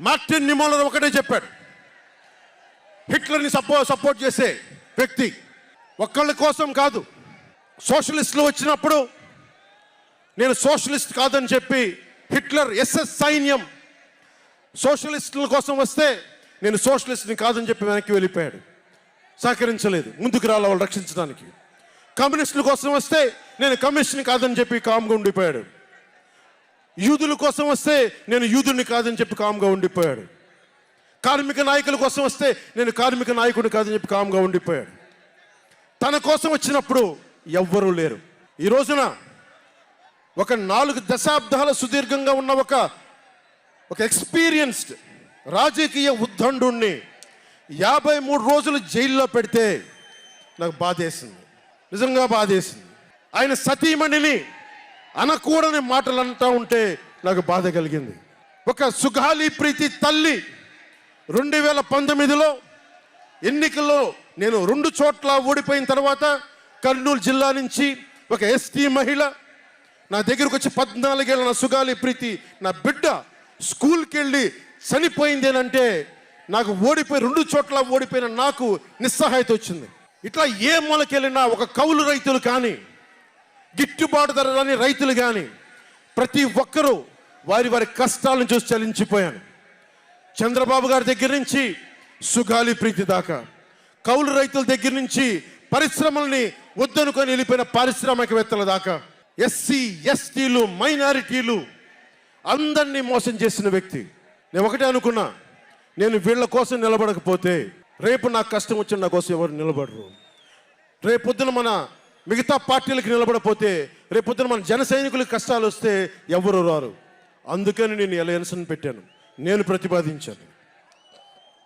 Martin Niemöller ఒకటే చెప్పాడు. హిట్లర్ని సపో support చేసే వ్యక్తి ఒక్కళ్ళ కోసం కాదు. సోషలిస్టులు వచ్చినప్పుడు నేను సోషలిస్ట్ కాదని చెప్పి హిట్లర్ ఎస్ఎస్ సైన్యం సోషలిస్టుల కోసం వస్తే నేను సోషలిస్ట్ని కాదని చెప్పి వెనక్కి వెళ్ళిపోయాడు. సహకరించలేదు. ముందుకు రాళ్ళ వాళ్ళు రక్షించడానికి. కమ్యూనిస్టుల కోసం వస్తే నేను కమ్యూనిస్ట్ని కాదని చెప్పి కామ్గా ఉండిపోయాడు. యూదుల కోసం వస్తే నేను యూదుని కాదని చెప్పి కామ్గా ఉండిపోయాడు. కార్మిక నాయకుల కోసం వస్తే నేను కార్మిక నాయకుడిని కాదని చెప్పి కామ్గా ఉండిపోయాడు. తన కోసం వచ్చినప్పుడు ఎవ్వరూ లేరు. ఈ రోజున ఒక నాలుగు దశాబ్దాల సుదీర్ఘంగా ఉన్న ఒక ఒక ఎక్స్పీరియన్స్డ్ రాజకీయ ఉద్దండుణ్ణి యాభై మూడు రోజులు జైల్లో పెడితే నాకు బాధేసింది. నిజంగా బాధేసింది. ఆయన సతీమణిని అనకూడని మాటలు అంటూ ఉంటే నాకు బాధ కలిగింది. ఒక సుగాలి ప్రీతి తల్లి రెండు వేల పంతొమ్మిదిలో ఎన్నికల్లో నేను రెండు చోట్ల ఓడిపోయిన తర్వాత కర్నూలు జిల్లా నుంచి ఒక ఎస్టీ మహిళ నా దగ్గరకు వచ్చి పద్నాలుగేళ్ళ నా సుగాలి ప్రీతి నా బిడ్డ స్కూల్కి వెళ్ళి చనిపోయిందేనంటే నాకు ఓడిపోయి రెండు చోట్ల ఓడిపోయిన నాకు నిస్సహాయత వచ్చింది. ఇట్లా ఏ మూలకెళ్ళినా ఒక కౌలు రైతులు కానీ గిట్టుబాటు ధర రాని రైతులు కానీ ప్రతి ఒక్కరూ వారి వారి కష్టాలను చూసి చలించిపోయాను చంద్రబాబు గారి దగ్గర నుంచి సుగాలి ప్రీతి దాకా కౌలు రైతుల దగ్గర నుంచి పరిశ్రమల్ని వద్దనుకొని వెళ్ళిపోయిన పారిశ్రామికవేత్తల దాకా ఎస్సీ ఎస్టీలు మైనారిటీలు అందరినీ మోసం చేసిన వ్యక్తి. నేను ఒకటే అనుకున్నా నేను వీళ్ళ కోసం నిలబడకపోతే రేపు నాకు కష్టం వచ్చిన నా కోసం ఎవరు నిలబడరు. రేపొద్దున మన మిగతా పార్టీలకు నిలబడపోతే రేపొద్దున మన జన సైనికులకు కష్టాలు వస్తే ఎవరు రారు? అందుకని నేను ఎలయన్స్ని పెట్టాను. నేను ప్రతిపాదించాను.